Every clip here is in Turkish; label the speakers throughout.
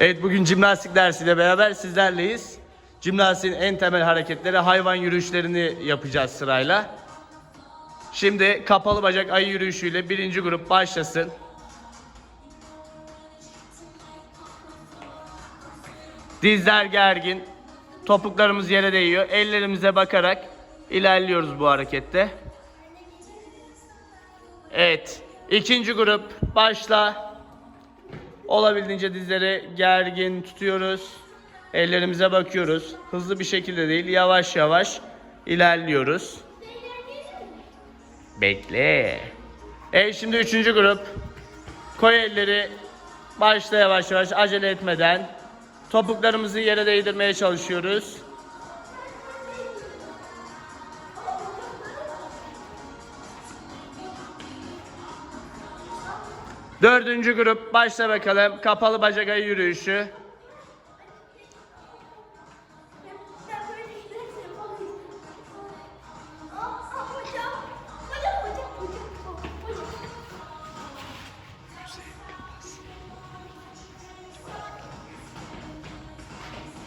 Speaker 1: Evet bugün jimnastik dersiyle beraber sizlerleyiz. Jimnastiğin en temel hareketleri hayvan yürüyüşlerini yapacağız sırayla. Şimdi kapalı bacak ayı yürüyüşüyle birinci grup başlasın. Dizler gergin. Topuklarımız yere değiyor. Ellerimize bakarak ilerliyoruz bu harekette. Evet. İkinci grup başla. Olabildiğince dizleri gergin tutuyoruz. Ellerimize bakıyoruz. Hızlı bir şekilde değil, yavaş yavaş ilerliyoruz. Bekle. Evet şimdi üçüncü grup. Koy elleri. Başla yavaş yavaş acele etmeden. Topuklarımızı yere değdirmeye çalışıyoruz. Dördüncü grup başla bakalım. Kapalı bacak ayı yürüyüşü.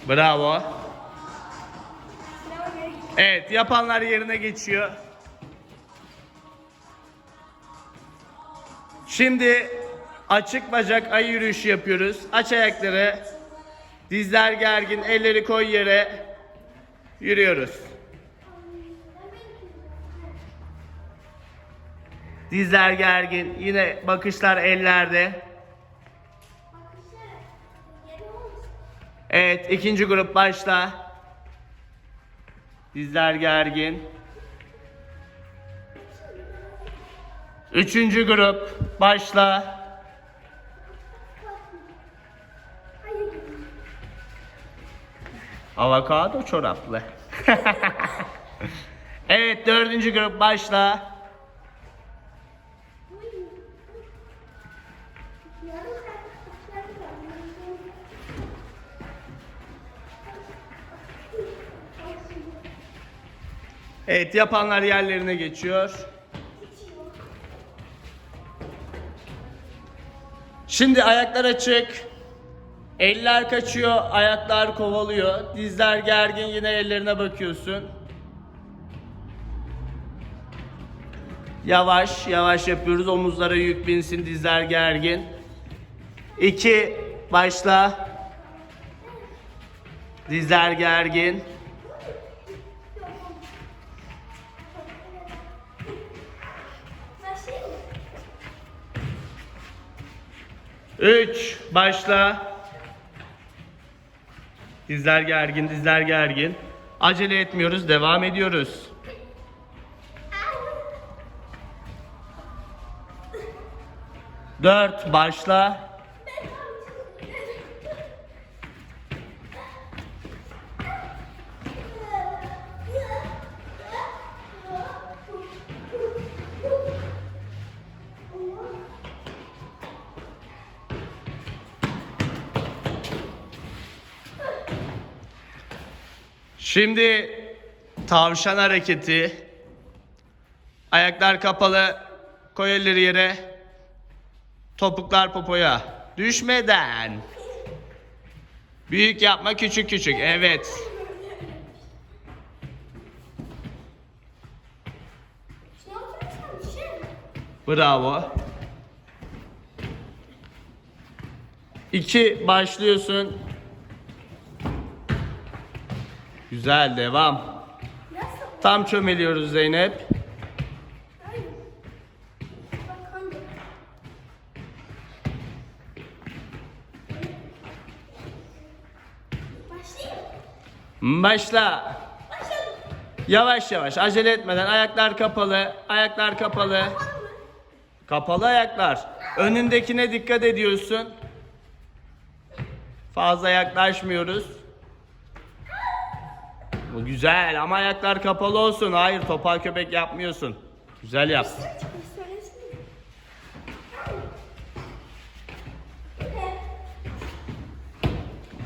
Speaker 1: Bravo. Evet yapanlar yerine geçiyor. Şimdi açık bacak ayı yürüyüşü yapıyoruz. Aç ayakları. Dizler gergin, elleri koy yere. Yürüyoruz. Dizler gergin. Yine bakışlar ellerde. Evet, ikinci grup başla. Dizler gergin. Üçüncü grup başla. Avokado çoraplı. evet dördüncü grup başla. Evet yapanlar yerlerine geçiyor. Şimdi ayaklar açık. Eller kaçıyor, ayaklar kovalıyor. Dizler gergin yine ellerine bakıyorsun. Yavaş yavaş yapıyoruz. Omuzlara yük binsin, dizler gergin. İki, başla. Dizler gergin. Üç, başla. Dizler gergin, dizler gergin. Acele etmiyoruz, devam ediyoruz. Dört, başla. Şimdi tavşan hareketi. Ayaklar kapalı. Koy elleri yere. Topuklar popoya. Düşmeden. Büyük yapma küçük küçük. Evet. Bravo. İki başlıyorsun. Güzel devam. Tam çömeliyoruz Zeynep. Başla. Yavaş yavaş acele etmeden ayaklar kapalı. Ayaklar kapalı. Kapalı ayaklar. Önündekine dikkat ediyorsun. Fazla yaklaşmıyoruz. Bu güzel ama ayaklar kapalı olsun. Hayır topal köpek yapmıyorsun. Güzel yap.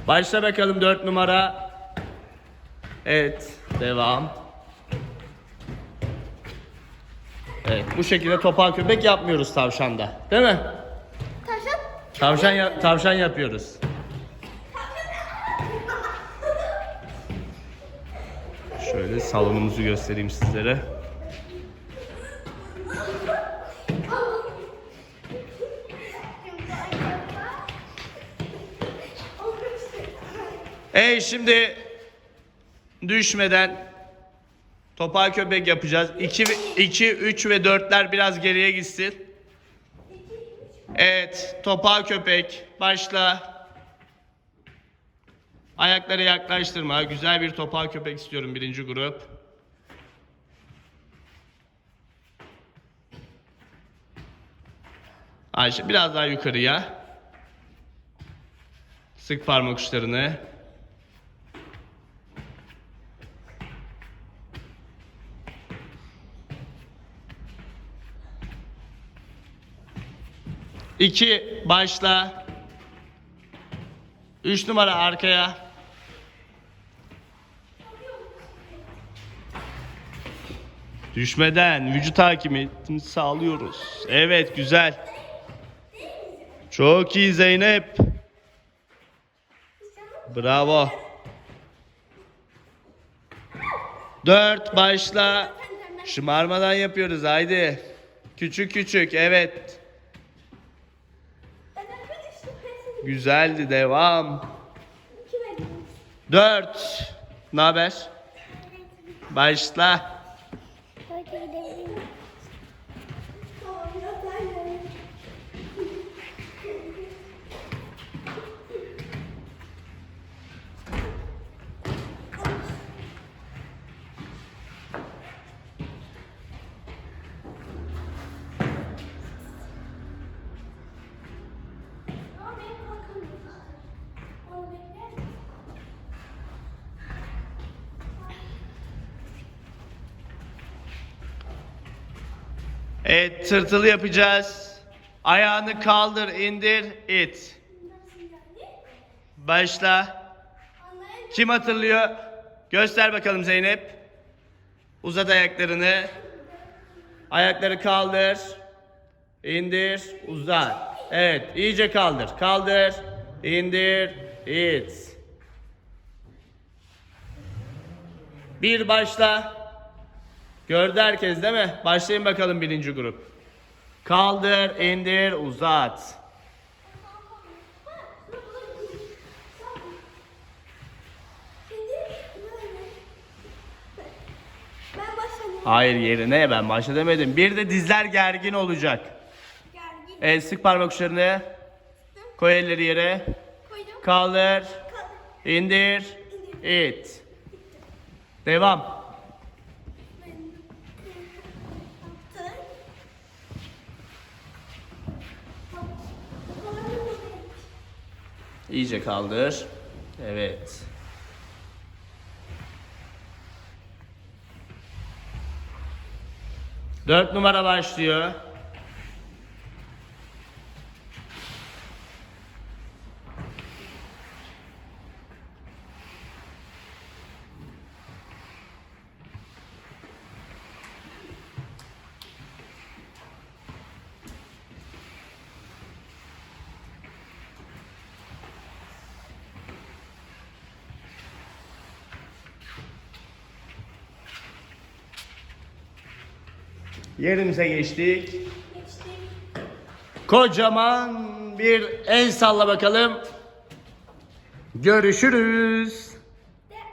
Speaker 1: Başla bakalım 4 numara. Evet devam. Evet bu şekilde topal köpek yapmıyoruz tavşanda. Değil mi?
Speaker 2: Tavşan.
Speaker 1: Tavşan ya- tavşan yapıyoruz. Şöyle salonumuzu göstereyim sizlere. Ey şimdi düşmeden topal köpek yapacağız. 2 2 3 ve 4'ler biraz geriye gitsin. Evet, topal köpek başla. Ayakları yaklaştırma. Güzel bir topal köpek istiyorum birinci grup. Ayşe biraz daha yukarıya. Sık parmak uçlarını. İki başla. Üç numara arkaya. Düşmeden vücut hakimiyetini sağlıyoruz. Evet güzel. Çok iyi Zeynep. Bravo. Dört başla. Şımarmadan yapıyoruz haydi. Küçük küçük evet. Güzeldi devam. Dört. Ne haber? Başla. থেকে দেবে Evet tırtılı yapacağız. Ayağını kaldır indir it. Başla. Kim hatırlıyor? Göster bakalım Zeynep. Uzat ayaklarını. Ayakları kaldır. İndir, uzat. Evet, iyice kaldır. Kaldır, indir, it. Bir başla. Gördü herkes değil mi? Başlayın bakalım birinci grup. Kaldır, indir, uzat. Hayır yerine ben başla demedim. Bir de dizler gergin olacak.
Speaker 2: Gergin.
Speaker 1: Evet sık parmak uçlarını. Koy elleri yere.
Speaker 2: Koydum.
Speaker 1: Kaldır,
Speaker 2: Kaldır.
Speaker 1: indir, it. Devam. İyice kaldır. Evet. Dört numara başlıyor. Yerimize geçtik.
Speaker 2: Geçtim.
Speaker 1: Kocaman bir el salla bakalım. Görüşürüz.